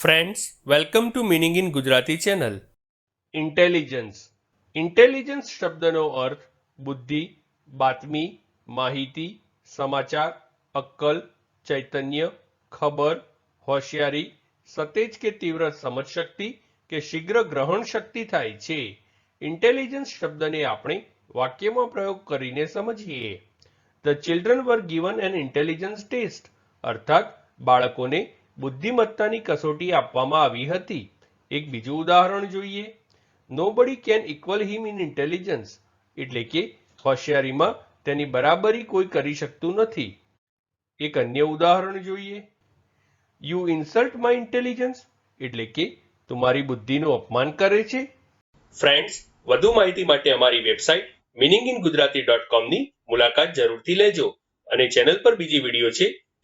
Friends welcome to meaning in Gujarati channel intelligence intelligence શબ્દનો અર્થ બુદ્ધિ, બાતમી, માહિતી, સમાચાર, અક્કલ, ચૈતન્ય, ખબર, હોશિયારી, સતેજ કે તીવ્ર સમજશક્તિ કે શીઘ્ર ગ્રહણ શક્તિ થાય છે. ઇન્ટેલિજન્સ શબ્દને આપણે વાક્યમાં પ્રયોગ કરીને સમજીએ. The children were given an intelligence test અર્થાત બાળકોને બુદ્ધિમત્તાની કસોટી આપવામાં આવી હતી. એક બીજું ઉદાહરણ જોઈએ. Nobody can equal him in intelligence એટલે કે હોશિયારીમાં તેની બરાબરી કોઈ કરી શકતું નથી. એક અન્ય ઉદાહરણ જોઈએ. યુ ઇન્સલ્ટ માય ઇન્ટેલિજન્સ એટલે કે તમારી બુદ્ધિનું અપમાન કરે છે. ફ્રેન્ડ્સ વધુ માહિતી માટે અમારી website meaning in Gujarati dot કોમની મુલાકાત જરૂરથી લેજો અને ચેનલ પર બીજી વીડિયો છે